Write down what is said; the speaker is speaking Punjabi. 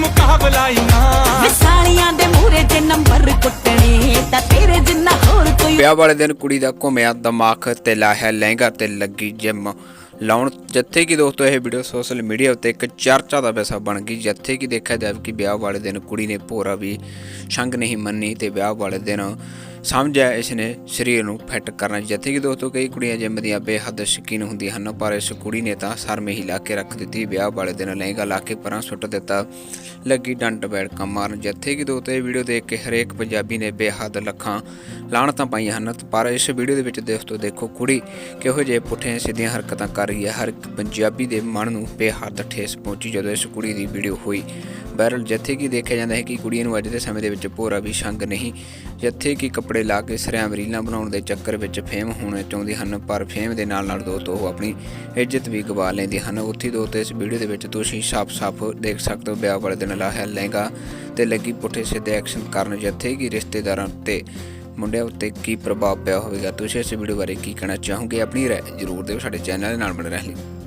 ਮੁਕਾਬਲਾ ਹੀ ਨਾ ਵਿਸਾਲੀਆਂ ਦੇ ਮੂਹਰੇ ਜੇ ਨੰਬਰ ਕੁੱਟਣੇ ਤਾਂ ਤੇਰੇ ਜਿੰਨਾ ਹੋਰ ਕੋਈ ਵਿਆਹ ਵਾਲੇ ਦਿਨ ਕੁੜੀ ਦਾ ਘੁੰਮਿਆ ਦਿਮਾਗ ਤੇ ਲਾਹਿਆ ਲਹਿੰਗਾ ਤੇ ਲੱਗੀ ਜਿਮ। ਲਾਉਣ ਜਿੱਥੇ ਕਿ ਦੋਸਤੋ ਇਹ ਵੀਡੀਓ ਸੋਸ਼ਲ ਮੀਡੀਆ ਉੱਤੇ ਇੱਕ ਚਰਚਾ ਦਾ ਵਿਸ਼ਾ ਬਣ ਗਈ। ਜਿੱਥੇ ਕਿ ਦੇਖਿਆ ਜਾਵੇ ਕਿ ਵਿਆਹ ਵਾਲੇ ਦਿਨ ਕੁੜੀ ਨੇ ਭੋਰਾ ਵੀ ਸ਼ੰਗ ਨਹੀਂ ਮੰਨੀ ਤੇ ਵਿਆਹ ਵਾਲੇ ਦਿਨ ਸਮਝਿਆ ਇਸ ਨੇ ਸਰੀਰ ਨੂੰ ਫਿੱਟ ਕਰਨਾ ਜਿੱਥੇ ਕਿ ਦੋਸਤੋ, ਕਈ ਕੁੜੀਆਂ ਜਿੰਮ ਦੀਆਂ ਬੇਹੱਦ ਸ਼ੌਕੀਨ ਹੁੰਦੀਆਂ ਹਨ, ਪਰ ਇਸ ਕੁੜੀ ਨੇ ਤਾਂ ਸਰ ਮੇ ਹੀ ਲਾ ਕੇ ਰੱਖ ਦਿੱਤੀ, ਵਿਆਹ ਵਾਲੇ ਦਿਨ ਲਹਿੰਗਾ ਲਾ ਕੇ ਪਰਾਂ ਸੁੱਟ ਦਿੱਤਾ, ਲੱਗੀ ਡੰਡ ਬੈਠਕਾਂ ਮਾਰਨ। ਜਿੱਥੇ ਕਿ ਦੋਸਤੋ, ਇਹ ਵੀਡੀਓ ਦੇਖ ਕੇ ਹਰੇਕ ਪੰਜਾਬੀ ਨੇ ਬੇਹੱਦ ਲੱਖਾਂ ਲਾਹਣਤਾਂ ਪਾਈਆਂ ਹਨ। ਪਰ ਇਸ ਵੀਡੀਓ ਦੇ ਵਿੱਚ ਦੋਸਤੋ, ਦੇਖੋ ਕੁੜੀ ਕਿਹੋ ਜਿਹੇ ਪੁੱਠੇ ਸਿੱਧੀਆਂ ਹਰਕਤਾਂ ਕਰ ਰਹੀ ਹੈ। ਹਰ ਇੱਕ ਪੰਜਾਬੀ ਦੇ ਮਨ ਨੂੰ ਬੇਹੱਦ ਠੇਸ ਪਹੁੰਚੀ ਜਦੋਂ ਇਸ ਕੁੜੀ ਦੀ ਵੀਡੀਓ ਹੋਈ। ਵਾਇਰਲ ਜਿੱਥੇ ਕਿ ਦੇਖਿਆ ਜਾਂਦਾ ਹੈ ਕਿ ਕੁੜੀਆਂ ਨੂੰ ਅੱਜ ਦੇ ਸਮੇਂ ਦੇ ਵਿੱਚ ਭੋਰਾ ਵੀ ਸ਼ੰਗ ਨਹੀਂ, ਜਿੱਥੇ ਕਿ ਕੱਪੜੇ ਲਾ ਕੇ ਸਰਿਆਮ ਰੀਲਾਂ ਬਣਾਉਣ ਦੇ ਚੱਕਰ ਵਿੱਚ ਫੇਮ ਹੋਣਾ ਚਾਹੁੰਦੇ ਹਨ, ਪਰ ਫੇਮ ਦੇ ਨਾਲ ਨਾਲ ਦੋਸਤੋ ਉਹ ਆਪਣੀ ਇੱਜ਼ਤ ਵੀ ਗਵਾ ਲੈਂਦੇ ਹਨ। ਉੱਥੇ ਦੋਸਤੋ ਇਸ ਵੀਡੀਓ ਦੇ ਵਿੱਚ ਤੁਸੀਂ ਸਾਫ਼-ਸਾਫ਼ ਦੇਖ ਸਕਦੇ ਹੋ, ਵਿਆਹ ਵਾਲੇ ਦਿਨ ਲਾਹਿਆ ਲਹਿੰਗਾ ਤੇ ਲੱਗੀ ਪੁੱਠੇ ਸਿੱਧੇ ਐਕਸ਼ਨ ਕਰਨ ਜਿੱਥੇ ਕਿ ਰਿਸ਼ਤੇਦਾਰਾਂ ਤੇ ਮੁੰਡਿਆਂ ਉੱਤੇ ਕੀ ਪ੍ਰਭਾਵ ਪਿਆ ਹੋਵੇਗਾ? ਤੁਸੀਂ ਇਸ ਵੀਡੀਓ ਬਾਰੇ ਕੀ ਕਹਿਣਾ ਚਾਹੋਗੇ? ਆਪਣੀ ਰਾਏ ਜ਼ਰੂਰ ਦਿਓ, ਸਾਡੇ ਚੈਨਲ ਨਾਲ ਬਣੇ ਰਹਿਣ ਲਈ।